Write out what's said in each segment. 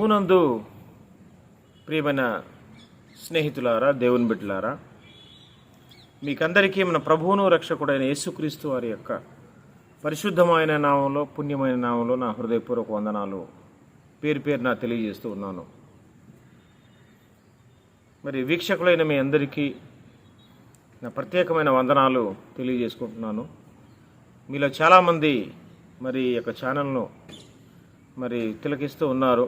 ప్రభునందు ప్రియమైన స్నేహితులారా దేవుని బిడ్డలారా మీకందరికీ మన ప్రభువును రక్షకుడైన యేసుక్రీస్తు వారి యొక్క పరిశుద్ధమైన నామంలో పుణ్యమైన నామంలో నా హృదయపూర్వక వందనాలు పేరు పేరు నా తెలియజేస్తూ ఉన్నాను. మరి వీక్షకులైన మీ అందరికీ నా ప్రత్యేకమైన వందనాలు తెలియజేసుకుంటున్నాను. మీలో చాలామంది మరి యొక్క ఛానల్ను మరి తిలకిస్తూ ఉన్నారు.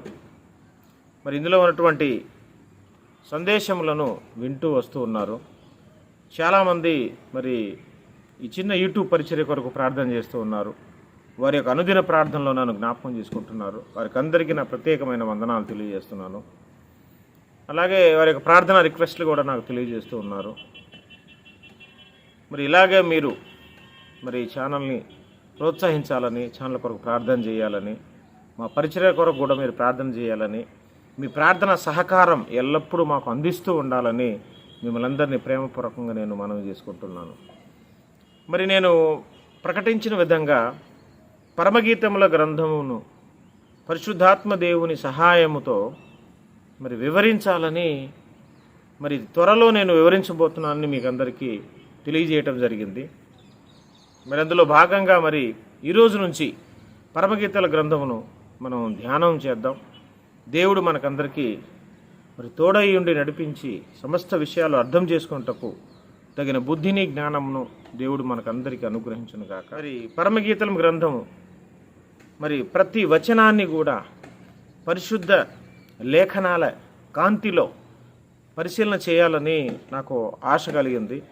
మరి ఇందులో ఉన్నటువంటి సందేశములను వింటూ వస్తూ ఉన్నారు. చాలామంది మరి ఈ చిన్న యూట్యూబ్ పరిచర్య కొరకు ప్రార్థన చేస్తూ ఉన్నారు. వారి యొక్క అనుదిన ప్రార్థనలో నన్ను జ్ఞాపకం చేసుకుంటున్నారు. వారికి అందరికీ నా ప్రత్యేకమైన వందనాలు తెలియజేస్తున్నాను. అలాగే వారి యొక్క ప్రార్థన రిక్వెస్ట్లు కూడా నాకు తెలియజేస్తూ ఉన్నారు. మరి ఇలాగే మీరు మరి ఈ ఛానల్ని ప్రోత్సహించాలని ఛానల్ కొరకు ప్రార్థన చేయాలని మా పరిచర్య కొరకు కూడా మీరు ప్రార్థన చేయాలని మీ ప్రార్థన సహకారం ఎల్లప్పుడూ మాకు అందిస్తూ ఉండాలని మిమ్మల్ని అందరినీ ప్రేమపూర్వకంగా నేను మనవి చేసుకుంటున్నాను. మరి నేను ప్రకటించిన విధంగా పరమగీతముల గ్రంథమును పరిశుద్ధాత్మ దేవుని సహాయముతో మరి వివరించాలని మరి త్వరలో నేను వివరించబోతున్నానని మీకు అందరికీ తెలియజేయటం జరిగింది. మరి అందులో భాగంగా మరి ఈరోజు నుంచి పరమగీతల గ్రంథమును మనం ధ్యానం చేద్దాం. దేవుడు మనకందరికీ మరి తోడై ఉండి నడిపించి సమస్త విషయాలు అర్థం చేసుకున్నటకు తగిన బుద్ధిని జ్ఞానమును దేవుడు మనకందరికీ అనుగ్రహించును కాక మరి పరమగీతలం గ్రంథము మరి ప్రతి వచనాన్ని కూడా పరిశుద్ధ లేఖనాల కాంతిలో పరిశీలన చేయాలని నాకు ఆశ కలిగింది.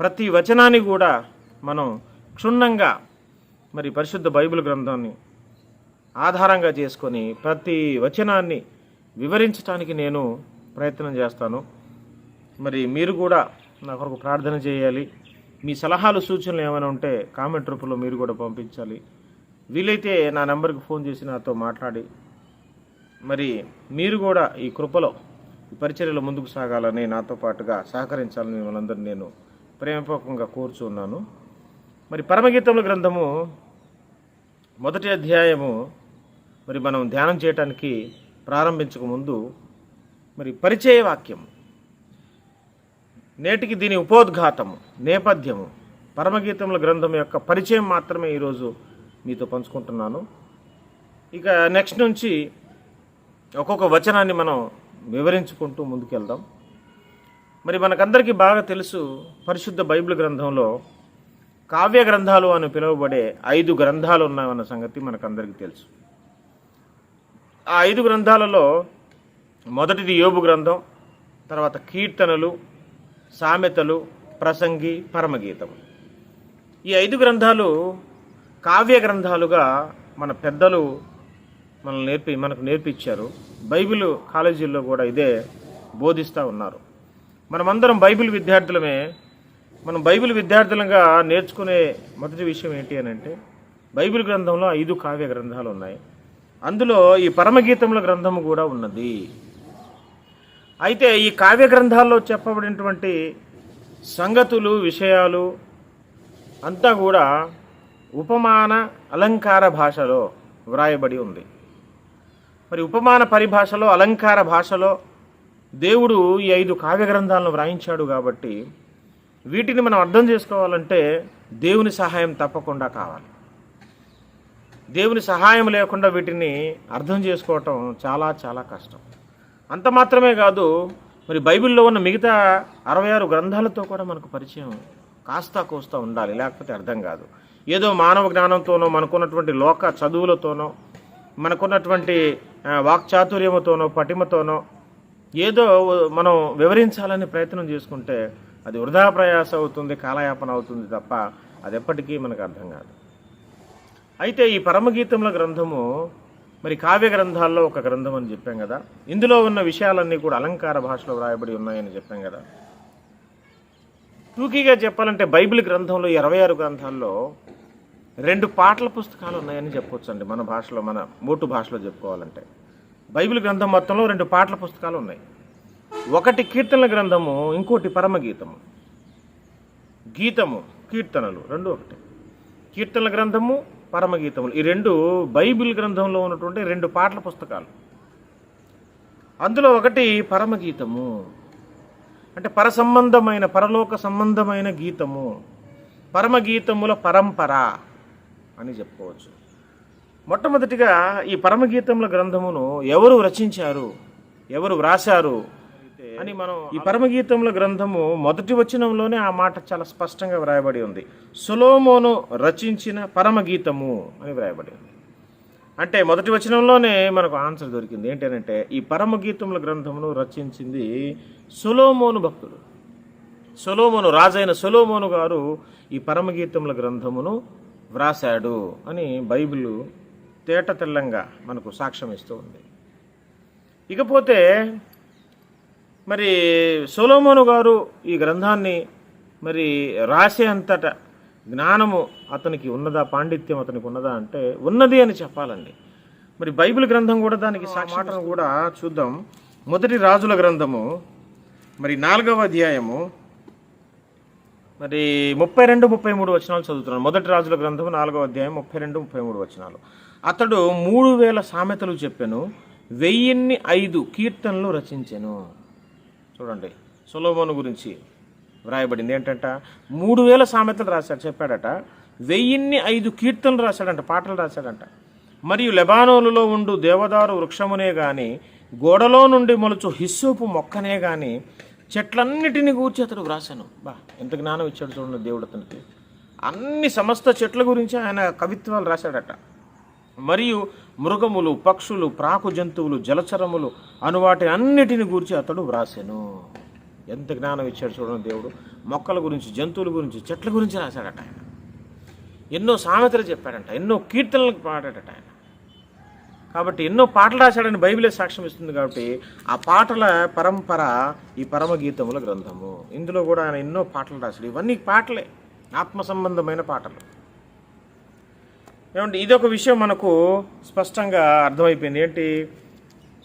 ప్రతి వచనాన్ని కూడా మనం క్షుణ్ణంగా మరి పరిశుద్ధ బైబిల్ గ్రంథాన్ని ఆధారంగా చేసుకొని ప్రతి వచనాన్ని వివరించడానికి నేను ప్రయత్నం చేస్తాను. మరి మీరు కూడా నా కొరకు ప్రార్థన చేయాలి. మీ సలహాలు సూచనలు ఏమైనా ఉంటే కామెంట్ రూపంలో మీరు కూడా పంపించాలి. వీలైతే నా నెంబర్కి ఫోన్ చేసి నాతో మాట్లాడి. మరి మీరు కూడా ఈ కృపలో ఈ పరిచర్యలో ముందుకు సాగాలని నాతో పాటుగా సహకరించాలని మిమ్మల్ని అందరినీ నేను ప్రేమపూర్వకంగా కోరుచున్నాను మరి పరమగీతముల గ్రంథము మొదటి అధ్యాయము మరి మనం ధ్యానం చేయటానికి ప్రారంభించక ముందు మరి పరిచయ వాక్యం నేటికి దీని ఉపోద్ఘాతము నేపథ్యము పరమగీతముల గ్రంథం యొక్క పరిచయం మాత్రమే ఈరోజు మీతో పంచుకుంటున్నాను. ఇక నెక్స్ట్ నుంచి ఒక్కొక్క వచనాన్ని మనం వివరించుకుంటూ ముందుకెళ్దాం. మరి మనకందరికీ బాగా తెలుసు పరిశుద్ధ బైబిల్ గ్రంథంలో కావ్య గ్రంథాలు అని పిలువబడే ఐదు గ్రంథాలు ఉన్నాయన్న సంగతి మనకందరికీ తెలుసు. ఆ ఐదు గ్రంథాలలో మొదటిది యోబు గ్రంథం తర్వాత కీర్తనలు సామెతలు ప్రసంగి పరమగీతం ఈ ఐదు గ్రంథాలు కావ్య గ్రంథాలుగా మన పెద్దలు మనల్ని నేర్పి మనకు నేర్పించారు. బైబిల్ కాలేజీల్లో కూడా ఇదే బోధిస్తూ ఉన్నారు. మనమందరం బైబిల్ విద్యార్థులమే. మనం బైబిల్ విద్యార్థులంగా నేర్చుకునే మొదటి విషయం ఏంటి అని అంటే బైబిల్ గ్రంథంలో ఐదు కావ్య గ్రంథాలు ఉన్నాయి. అందులో ఈ పరమగీతముల గ్రంథము కూడా ఉన్నది. అయితే ఈ కావ్య గ్రంథాల్లో చెప్పబడినటువంటి సంగతులు విషయాలు అంతా కూడా ఉపమాన అలంకార భాషలో వ్రాయబడి ఉంది. మరి ఉపమాన పరిభాషలో అలంకార భాషలో దేవుడు ఈ ఐదు కావ్య గ్రంథాలను వ్రాయించాడు కాబట్టి వీటిని మనం అర్థం చేసుకోవాలంటే దేవుని సహాయం తప్పకుండా కావాలి. దేవుని సహాయం లేకుండా వీటిని అర్థం చేసుకోవటం చాలా చాలా కష్టం. అంత మాత్రమే కాదు మరి బైబిల్లో ఉన్న మిగతా అరవై ఆరు గ్రంథాలతో కూడా మనకు పరిచయం కాస్తా కోస్తా ఉండాలి లేకపోతే అర్థం కాదు. ఏదో మానవ జ్ఞానంతోనో మనకున్నటువంటి లోక చదువులతోనో మనకున్నటువంటి వాక్చాతుర్యముతోనో పటిమతోనో ఏదో మనం వివరించాలని ప్రయత్నం చేసుకుంటే అది వృధా ప్రయాస అవుతుంది కాలయాపన అవుతుంది తప్ప అది ఎప్పటికీ మనకు అర్థం కాదు. అయితే ఈ పరమగీతముల గ్రంథము మరి కావ్య గ్రంథాల్లో ఒక గ్రంథం అని చెప్పాం కదా. ఇందులో ఉన్న విషయాలన్నీ కూడా అలంకార భాషలో వ్రాయబడి ఉన్నాయని చెప్పాం కదా. టూకీగా చెప్పాలంటే బైబిల్ గ్రంథంలో ఇరవై ఆరు గ్రంథాల్లో రెండు పాటల పుస్తకాలు ఉన్నాయని చెప్పొచ్చండి మన భాషలో మన మోటు భాషలో చెప్పుకోవాలంటే. బైబిల్ గ్రంథం మొత్తంలో రెండు పాటల పుస్తకాలు ఉన్నాయి. ఒకటి కీర్తనల గ్రంథము ఇంకోటి పరమగీతము. గీతము కీర్తనలు రెండు ఒకటి. కీర్తనల గ్రంథము పరమగీతములు. ఈ రెండు బైబిల్ గ్రంథంలో ఉన్నటువంటి రెండు పాటల పుస్తకాలు. అందులో ఒకటి పరమగీతము. అంటే పరసంబంధమైన పరలోక సంబంధమైన గీతము. పరమగీతముల పరంపర అని చెప్పుకోవచ్చు. మొట్టమొదటిగా ఈ పరమగీతముల గ్రంథమును ఎవరు రచించారు? ఎవరు వ్రాశారు? అని మనం ఈ పరమగీతముల గ్రంథము మొదటి వచనంలోనే ఆ మాట చాలా స్పష్టంగా వ్రాయబడి ఉంది. సులోమోను రచించిన పరమగీతము అని వ్రాయబడి ఉంది. అంటే మొదటి వచనంలోనే మనకు ఆన్సర్ దొరికింది. ఏంటంటే ఈ పరమగీతముల గ్రంథమును రచించింది సులోమోను భక్తుడు. సొలోమోను రాజైన సొలోమోను గారు ఈ పరమగీతముల గ్రంథమును వ్రాశాడు అని బైబిల్ తేట తెల్లంగా మనకు సాక్ష్యం ఇస్తూ ఉంది. ఇకపోతే మరి సొలోమోను గారు ఈ గ్రంథాన్ని మరి రాసే అంతట జ్ఞానము అతనికి ఉన్నదా పాండిత్యం అతనికి ఉన్నదా అంటే ఉన్నది అని చెప్పాలండి. మరి బైబిల్ గ్రంథం కూడా దానికి మాటను కూడా చూద్దాం. మొదటి రాజుల గ్రంథము మరి నాలుగవ అధ్యాయము. మరి ముప్పై రెండు ముప్పై మూడు వచనాలు చదువుతున్నాను. మొదటి రాజుల గ్రంథము నాలుగవ అధ్యాయం ముప్పై రెండు ముప్పై మూడు వచనాలు. అతడు మూడు వేల సామెతలు చెప్పాను వెయ్యిన్ని ఐదు కీర్తనలు రచించెను. చూడండి. సొలోమోను గురించి వ్రాయబడింది. ఏంటంట? మూడు వేల సామెతలు రాశాడు చెప్పాడట. వెయ్యిన్ని ఐదు కీర్తనలు రాశాడంట పాటలు రాశాడంట. మరియు లెబానోలులో ఉండు దేవదారు వృక్షమునే కానీ గోడలో నుండి మొలుచు హిస్సోపు మొక్కనే కానీ చెట్లన్నిటిని గూర్చి అతడు వ్రాశాను. బా ఎంత జ్ఞానం ఇచ్చాడు చూడండి దేవుడు అతనికి. అన్ని సమస్త చెట్ల గురించి ఆయన కవిత్వాలు రాశాడట. మరియు మృగములు పక్షులు ప్రాకు జంతువులు జలచరములు అనువాటి అన్నిటిని గురించి అతడు వ్రాసెను. ఎంత జ్ఞానం ఇచ్చాడు చూడండి దేవుడు. మొక్కల గురించి జంతువుల గురించి చెట్ల గురించి రాశాడట ఆయన. ఎన్నో సామెతలు చెప్పాడంట ఎన్నో కీర్తనలకు పాడాడట ఆయన. కాబట్టి ఎన్నో పాటలు రాశాడని బైబిలే సాక్ష్యం ఇస్తుంది కాబట్టి ఆ పాటల పరంపర ఈ పరమగీతముల గ్రంథము. ఇందులో కూడా ఆయన ఎన్నో పాటలు రాశాడు. ఇవన్నీ పాటలే ఆత్మ సంబంధమైన పాటలు. ఏమంటే ఇదొక విషయం మనకు స్పష్టంగా అర్థమైపోయింది. ఏంటి?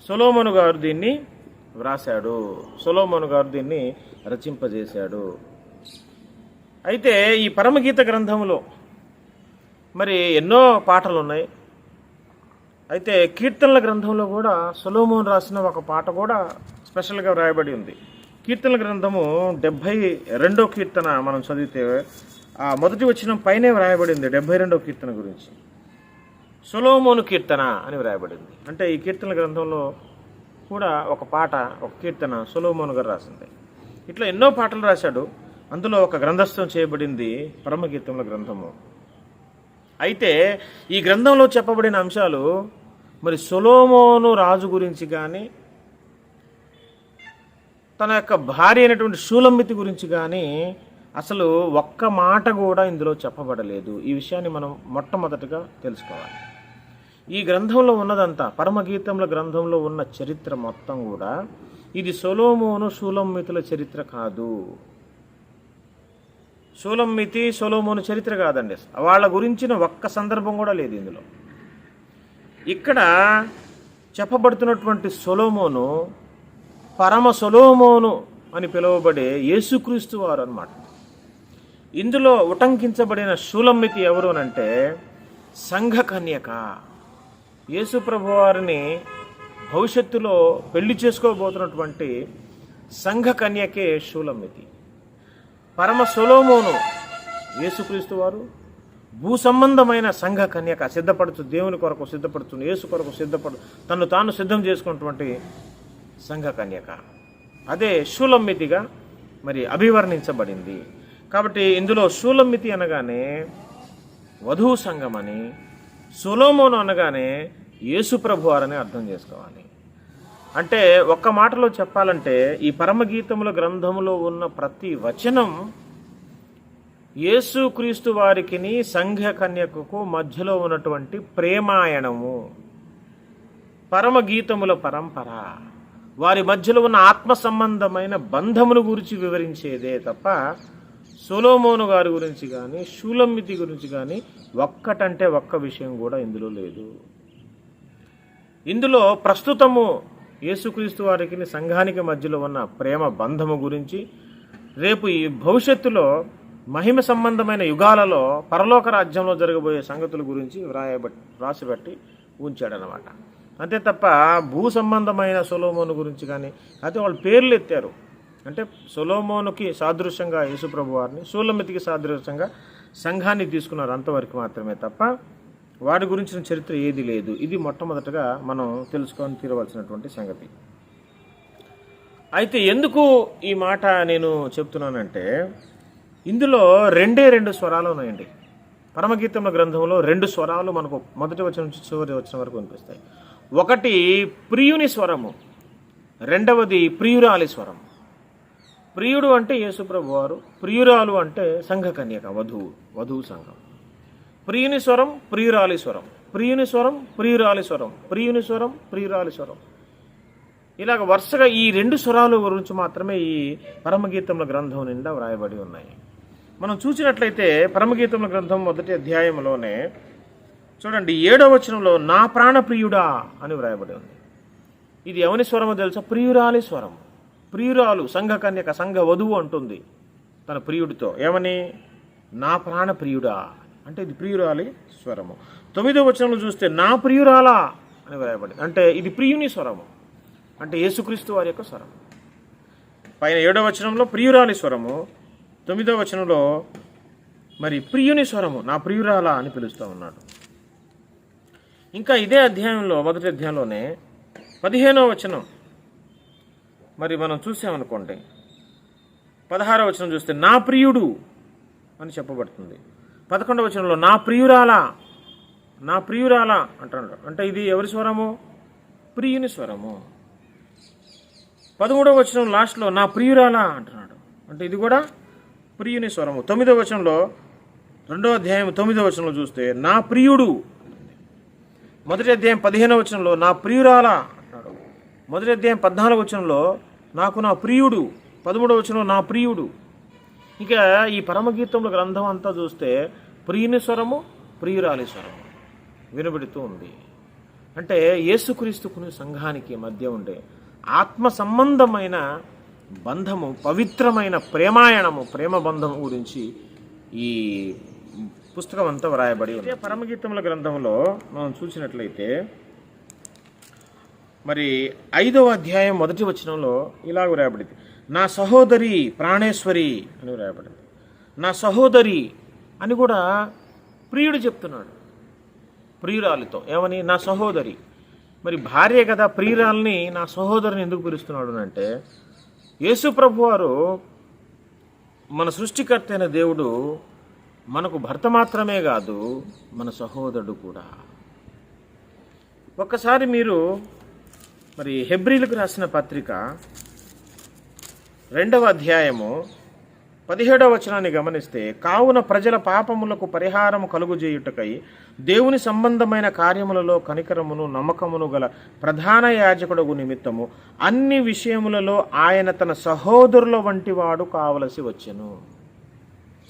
సొలోమను గారు దీన్ని వ్రాశాడు. సొలోమను గారు దీన్ని రచింపజేశాడు. అయితే ఈ పరమగీత గ్రంథంలో మరి ఎన్నో పాటలు ఉన్నాయి అయితే కీర్తనల గ్రంథంలో కూడా సొలోమోన్ రాసిన ఒక పాట కూడా స్పెషల్గా వ్రాయబడి ఉంది. కీర్తనల గ్రంథము డెబ్భై రెండో కీర్తన మనం చదివితే మొదటి వచ్చిన పైనే వ్రాయబడింది డెబ్భై రెండో కీర్తన గురించి. సొలోమోను కీర్తన అని వ్రాయబడింది. అంటే ఈ కీర్తనల గ్రంథంలో కూడా ఒక పాట ఒక కీర్తన సొలోమోను గారు రాసింది. ఇట్లా ఎన్నో పాటలు రాశాడు. అందులో ఒక గ్రంథస్థం చేయబడింది పరమగీతముల గ్రంథము. అయితే ఈ గ్రంథంలో చెప్పబడిన అంశాలు మరి సొలోమోను రాజు గురించి కానీ తన యొక్క భార్య అయినటువంటి షూలమ్మితి గురించి కానీ అసలు ఒక్క మాట కూడా ఇందులో చెప్పబడలేదు. ఈ విషయాన్ని మనం మొట్టమొదటిగా తెలుసుకోవాలి. ఈ గ్రంథంలో ఉన్నదంతా పరమగీతముల గ్రంథంలో ఉన్న చరిత్ర మొత్తం కూడా ఇది సొలోమోను సూలమ్మితుల చరిత్ర కాదు. సూలమ్మితి సొలోమోను చరిత్ర కాదండి. వాళ్ళ గురించిన ఒక్క సందర్భం కూడా లేదు ఇందులో. ఇక్కడ చెప్పబడుతున్నటువంటి సొలోమోను పరమ సొలోమోను అని పిలువబడే యేసుక్రీస్తు వారు అనమాట ఇందులో ఉటంకించబడిన షూలమ్మితి ఎవరు అంటే సంఘ కన్యక. యేసు వారిని భవిష్యత్తులో పెళ్ళి చేసుకోబోతున్నటువంటి సంఘ కన్యకే షూలమ్మితి పరమ సొలోమోను యేసుక్రీస్తు వారు భూ సంబంధమైన సంఘ కన్యక సిద్ధపడుతూ దేవుని కొరకు సిద్ధపడుతూ యేసు కొరకు సిద్ధపడు తను తాను సిద్ధం చేసుకున్నటువంటి సంఘ కన్యక. అదే షూలమ్మితిగా మరి అభివర్ణించబడింది. కాబట్టి ఇందులో షూలమ్మితి అనగానే వధువు సంఘమని సులోమోను అనగానే యేసుప్రభు వారని అర్థం చేసుకోవాలి. అంటే ఒక్క మాటలో చెప్పాలంటే ఈ పరమగీతముల గ్రంథములో ఉన్న ప్రతి వచనం యేసుక్రీస్తు వారికిని సంఘ కన్యకకు మధ్యలో ఉన్నటువంటి ప్రేమాయణము. పరమగీతముల పరంపర. వారి మధ్యలో ఉన్న ఆత్మ సంబంధమైన బంధమును గురించి వివరించేదే తప్ప సొలోమోను గారి గురించి కానీ షూలమ్మితి గురించి కానీ ఒక్కటంటే ఒక్క విషయం కూడా ఇందులో లేదు. ఇందులో ప్రస్తుతము యేసుక్రీస్తు వారికి సంఘానికి మధ్యలో ఉన్న ప్రేమ బంధము గురించి రేపు ఈ భవిష్యత్తులో మహిమ సంబంధమైన యుగాలలో పరలోక రాజ్యంలో జరగబోయే సంగతుల గురించి వ్రాయబట్టి రాసిబట్టి ఉంచాడనమాట అంతే తప్ప భూ సంబంధమైన సొలోమోను గురించి కానీ అయితే వాళ్ళు పేర్లు ఎత్తారు. అంటే సొలోమోనుకి సాదృశ్యంగా యేసుప్రభు వారిని సూలమితికి సాదృశ్యంగా సంఘాన్ని తీసుకున్నారు అంతవరకు మాత్రమే తప్ప వాడి గురించిన చరిత్ర ఏది లేదు. ఇది మొట్టమొదటగా మనం తెలుసుకొని తీరవలసినటువంటి సంగతి. అయితే ఎందుకు ఈ మాట నేను చెప్తున్నానంటే ఇందులో రెండే రెండు స్వరాలు ఉన్నాయండి. పరమగీతముల గ్రంథంలో రెండు స్వరాలు మనకు మొదటి వచ్చిన నుంచి చివరి వచ్చిన వరకు అనిపిస్తాయి ఒకటి ప్రియుని స్వరము రెండవది ప్రియురాలి స్వరం ప్రియుడు అంటే యేసుప్రభు వారు ప్రియురాలు అంటే సంఘ కన్యక వధువు వధువు సంఘం. ప్రియుని స్వరం ప్రియురాలి స్వరం. ప్రియుని స్వరం ప్రియురాలి స్వరం. ప్రియుని స్వరం ప్రియురాలి స్వరం. ఇలాగ వరుసగా ఈ రెండు స్వరాలు గురించి మాత్రమే ఈ పరమగీతముల గ్రంథం నిండా వ్రాయబడి ఉన్నాయి. మనం చూసినట్లయితే పరమగీతముల గ్రంథం మొదటి అధ్యాయంలోనే చూడండి ఏడవ వచనంలో నా ప్రాణప్రియుడా అని వ్రాయబడి ఉంది. ఇది ఎవని స్వరమో తెలుసా? ప్రియురాలి స్వరం ప్రియురాలు సంఘకన్యక సంఘ వధువు అంటుంది తన ప్రియుడితో. ఏమని? నా ప్రాణ ప్రియుడా? అంటే ఇది ప్రియురాలి స్వరము. తొమ్మిదో వచనంలో చూస్తే నా ప్రియురాలా? అని వ్రాయబడింది. అంటే ఇది ప్రియుని స్వరము. అంటే యేసుక్రీస్తు వారి యొక్క స్వరము. పైన ఏడో వచనంలో ప్రియురాలి స్వరము. తొమ్మిదో వచనంలో మరి ప్రియుని స్వరము నా ప్రియురాలా అని పిలుస్తూ ఉన్నాడు. ఇంకా ఇదే అధ్యాయంలో మొదటి అధ్యాయంలోనే పదిహేనో వచనం. మరి మనం చూసామనుకోండి పదహారవ వచనం చూస్తే నా ప్రియుడు అని చెప్పబడుతుంది. పదకొండవ వచనంలో నా ప్రియురాలా నా ప్రియురాలా అంటున్నాడు. అంటే ఇది ఎవరి స్వరము? ప్రియుని స్వరము. పదమూడవ వచనం లాస్ట్లో నా ప్రియురాలా అంటున్నాడు. అంటే ఇది కూడా ప్రియుని స్వరము. తొమ్మిదవ వచనంలో రెండో అధ్యాయం తొమ్మిదవ వచనంలో చూస్తే నా ప్రియుడు మొదటి అధ్యాయం పదిహేనవ వచనంలో నా ప్రియురాలా మొదటి అధ్యాయం పద్నాలుగు వచనంలో నాకు నా ప్రియుడు పదమూడవ వచనంలో నా ప్రియుడు ఇక ఈ పరమగీతంలో గ్రంథం అంతా చూస్తే ప్రియుని స్వరము ప్రియురాలి స్వరము వినబడుతూ ఉంది. అంటే యేసుక్రీస్తుకుని సంఘానికి మధ్య ఉండే ఆత్మ సంబంధమైన బంధము పవిత్రమైన ప్రేమాయణము ప్రేమ బంధము గురించి ఈ పుస్తకం అంతా వ్రాయబడి ఉంది. పరమగీతముల గ్రంథంలో మనం చూసినట్లయితే మరి ఐదవ అధ్యాయం మొదటి వచనంలో ఇలాగ వ్రాయబడింది. నా సహోదరి ప్రాణేశ్వరి అని వ్రాయబడింది. నా సహోదరి అని కూడా ప్రియుడు చెప్తున్నాడు. ప్రియురాలితో. ఏమని? నా సహోదరి. మరి భార్య కదా ప్రియురాల్ని నా సహోదరిని ఎందుకు పిలుస్తున్నాడు అంటే యేసు ప్రభు వారు మన సృష్టికర్త అయిన దేవుడు మనకు భర్త మాత్రమే కాదు మన సహోదరుడు కూడా. ఒక్కసారి మీరు మరి హెబ్రిలకు రాసిన పత్రిక రెండవ అధ్యాయము పదిహేడవ వచనాన్ని గమనిస్తే కావున ప్రజల పాపములకు పరిహారము కలుగుజేయుటకై దేవుని సంబంధమైన కార్యములలో కనికరమును నమ్మకమును గల ప్రధాన యాజకుడుగు నిమిత్తము అన్ని విషయములలో ఆయన తన సహోదరుల వంటి వాడు కావలసి వచ్చెను.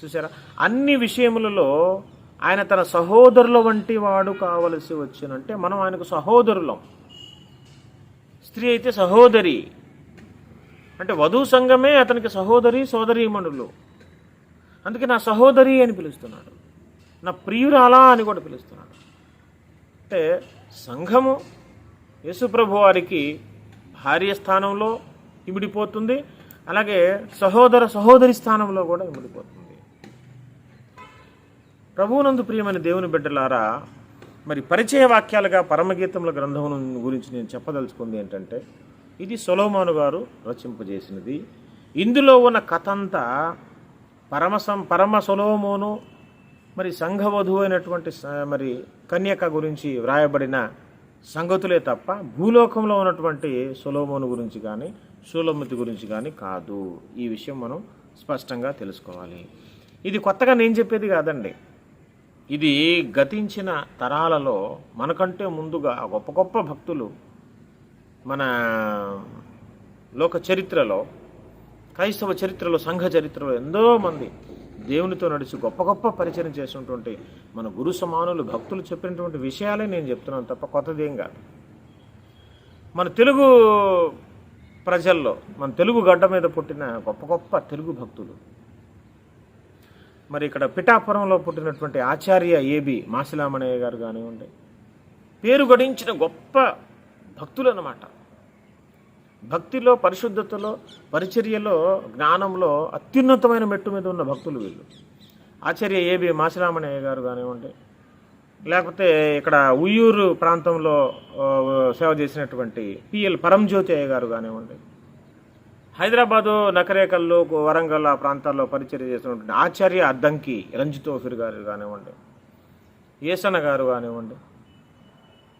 చూసారా అన్ని విషయములలో ఆయన తన సహోదరుల వంటి వాడు కావలసి వచ్చినంటే మనం ఆయనకు సహోదరులం. స్త్రీ అయితే సహోదరి. అంటే వధువు సంఘమే అతనికి సహోదరి సోదరీమణులు అందుకే నా సహోదరి అని పిలుస్తున్నాడు. నా ప్రియురాలా అని కూడా పిలుస్తున్నాడు. అంటే సంఘము యేసుప్రభు వారికి భార్య స్థానంలో ఇమిడిపోతుంది. అలాగే సహోదర సహోదరి స్థానంలో కూడా ఇమిడిపోతుంది. ప్రభువునందు ప్రియమైన దేవుని బిడ్డలారా మరి పరిచయ వాక్యాలుగా పరమగీతముల గ్రంథం గురించి నేను చెప్పదలుచుకుంది ఏంటంటే ఇది సొలోమోను గారు రచింపజేసినది. ఇందులో ఉన్న కథ అంతా పరమసం పరమ సొలోమోను మరి సంఘవధు అయినటువంటి మరి కన్యక గురించి వ్రాయబడిన సంగతులే తప్ప భూలోకంలో ఉన్నటువంటి సులోమోను గురించి కానీ సులోమతి గురించి కానీ కాదు. ఈ విషయం మనం స్పష్టంగా తెలుసుకోవాలి. ఇది కొత్తగా నేను చెప్పేది కాదండి. ఇది గతించిన తరాలలో మనకంటే ముందుగా గొప్ప గొప్ప భక్తులు మన లోక చరిత్రలో క్రైస్తవ చరిత్రలో సంఘ చరిత్రలో ఎంతో మంది దేవునితో నడిచి గొప్ప గొప్ప పరిచయం చేసినటువంటి మన గురు సమానులు భక్తులు చెప్పినటువంటి విషయాలే నేను చెప్తున్నాను తప్ప కొత్తదేం కాదు. మన తెలుగు ప్రజల్లో మన తెలుగు గడ్డ మీద పుట్టిన గొప్ప గొప్ప తెలుగు భక్తులు మరి ఇక్కడ పిఠాపురంలో పుట్టినటువంటి ఆచార్య ఏబి మాసిలామణయ్య గారు కానివ్వండి పేరు గడించిన గొప్ప భక్తులు అన్నమాట భక్తిలో పరిశుద్ధతలో పరిచర్యలో జ్ఞానంలో అత్యున్నతమైన మెట్టు మీద ఉన్న భక్తులు వీళ్ళు. ఆచార్య ఏబి మాసిరామణయ్య గారు కానివ్వండి లేకపోతే ఇక్కడ ఉయ్యూరు ప్రాంతంలో సేవ చేసినటువంటి పిఎల్ పరంజ్యోతి అయ్య గారు కానివ్వండి హైదరాబాదు నకరేకల్లో వరంగల్ ఆ ప్రాంతాల్లో పరిచర్య చేసినటువంటి ఆచార్య అద్దంకి రంజితోఫిర్ గారు కానివ్వండి ఏసన గారు కానివ్వండి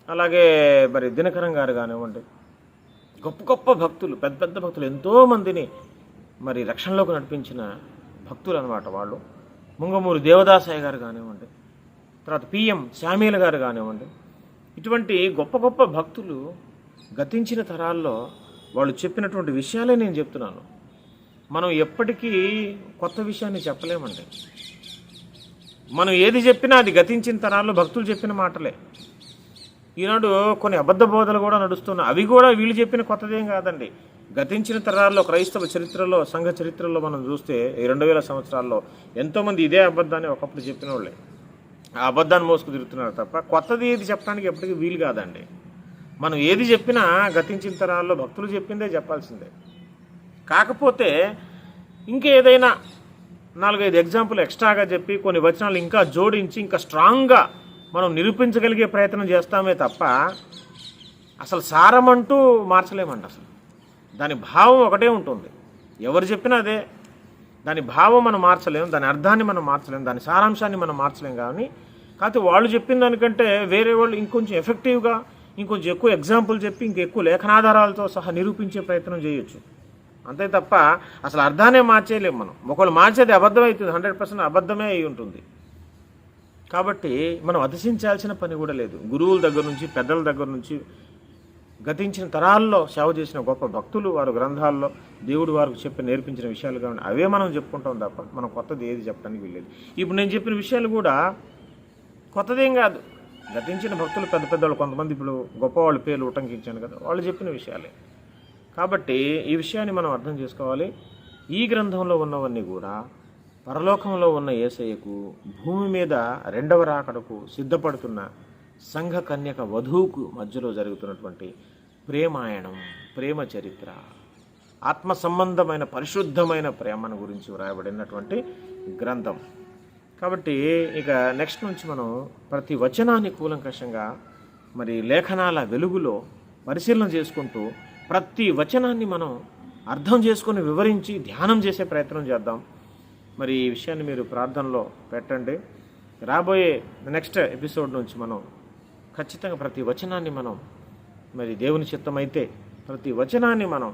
అలాగే మరి దినకరం గారు కానివ్వండి గొప్ప గొప్ప భక్తులు పెద్ద పెద్ద భక్తులు ఎంతోమందిని మరి రక్షణలోకి నడిపించిన భక్తులు అనమాట వాళ్ళు. ముంగమూరు దేవదాసాయి గారు కానివ్వండి తర్వాత పిఎం శామీల గారు కానివ్వండి ఇటువంటి గొప్ప గొప్ప భక్తులు గతించిన తరాల్లో వాళ్ళు చెప్పినటువంటి విషయాలే నేను చెప్తున్నాను. మనం ఎప్పటికీ కొత్త విషయాన్ని చెప్పలేమండి. మనం ఏది చెప్పినా అది గతించిన తరాల్లో భక్తులు చెప్పిన మాటలే. ఈనాడు కొన్ని అబద్ధ బోధలు కూడా నడుస్తున్నాయి అవి కూడా వీళ్ళు చెప్పిన కొత్తదేం కాదండి. గతించిన తరాల్లో క్రైస్తవ చరిత్రలో సంఘ చరిత్రలో మనం చూస్తే రెండు వేల సంవత్సరాల్లో ఎంతోమంది ఇదే అబద్ధాన్ని ఒకప్పుడు చెప్పిన వాళ్ళే ఆ అబద్ధాన్ని మోసుకు తిరుగుతున్నారు తప్ప కొత్తది ఏది చెప్పడానికి ఎప్పటికీ వీలు కాదండి. మనం ఏది చెప్పినా గతించిన తరాల్లో భక్తులు చెప్పిందే చెప్పాల్సిందే. కాకపోతే ఇంకేదైనా నాలుగైదు ఎగ్జాంపుల్ ఎక్స్ట్రాగా చెప్పి కొన్ని వచనాలు ఇంకా జోడించి ఇంకా స్ట్రాంగ్గా మనం నిరూపించగలిగే ప్రయత్నం చేస్తామే తప్ప అసలు సారం అంటూ మార్చలేమండి అసలు. దాని భావం ఒకటే ఉంటుంది. ఎవరు చెప్పినా అదే. దాని భావం మనం మార్చలేము దాని అర్థాన్ని మనం మార్చలేము దాని సారాంశాన్ని మనం మార్చలేం కానీ కాకపోతే వాళ్ళు చెప్పిన దానికంటే వేరే వాళ్ళు ఇంకొంచెం ఎఫెక్టివ్గా ఇంకొంచెం ఎక్కువ ఎగ్జాంపుల్ చెప్పి ఇంకెక్కువ లేఖనాధారాలతో సహా నిరూపించే ప్రయత్నం చేయొచ్చు. అంతే తప్ప అసలు అర్థాన్నే మార్చేయలేము మనం. ఒకళ్ళు మార్చేది అబద్ధం అవుతుంది హండ్రెడ్ పర్సెంట్ అబద్ధమే అయి ఉంటుంది. కాబట్టి మనం అతిశించాల్సిన పని కూడా లేదు. గురువుల దగ్గర నుంచి పెద్దల దగ్గర నుంచి గతించిన తరాల్లో సేవ చేసిన గొప్ప భక్తులు వారు గ్రంథాల్లో దేవుడు వారికి చెప్పి నేర్పించిన విషయాలు కానీ అవే మనం చెప్పుకుంటాం తప్ప మనం కొత్తది ఏది చెప్పడానికి వీల్లేదు. ఇప్పుడు నేను చెప్పిన విషయాలు కూడా కొత్తదేం కాదు. గతించిన భక్తులు పెద్ద పెద్దవాళ్ళు కొంతమంది ఇప్పుడు గొప్పవాళ్ళ పేర్లు ఉటంకించాను కదా వాళ్ళు చెప్పిన విషయాలే. కాబట్టి ఈ విషయాన్ని మనం అర్థం చేసుకోవాలి. ఈ గ్రంథంలో ఉన్నవన్నీ కూడా పరలోకంలో ఉన్న ఏసయ్యకు భూమి మీద రెండవ రాకడకు సిద్ధపడుతున్న సంఘ కన్యక వధువుకు మధ్యలో జరుగుతున్నటువంటి ప్రేమాయణం ప్రేమ చరిత్ర ఆత్మ సంబంధమైన పరిశుద్ధమైన ప్రేమను గురించి వ్రాయబడినటువంటి గ్రంథం. కాబట్టి ఇక నెక్స్ట్ నుంచి మనం ప్రతి వచనాన్ని కూలంకషంగా మరి లేఖనాల వెలుగులో పరిశీలన చేసుకుంటూ ప్రతి వచనాన్ని మనం అర్థం చేసుకొని వివరించి ధ్యానం చేసే ప్రయత్నం చేద్దాం. మరి ఈ విషయాన్ని మీరు ప్రార్థనలో పెట్టండి. రాబోయే నెక్స్ట్ ఎపిసోడ్ నుంచి మనం ఖచ్చితంగా ప్రతి వచనాన్ని మనం మరి దేవుని చిత్తమైతే ప్రతి వచనాన్ని మనం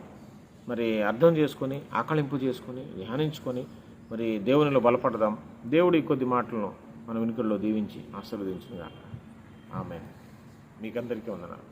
మరి అర్థం చేసుకొని ఆకళింపు చేసుకొని ధ్యానించుకొని మరి దేవునిలో బలపడదాం. దేవుడి కొద్ది మాటలను మన వెనుకల్లో దీవించి ఆశీర్వదించుగా ఆమె మీకందరికీ వందనాలు.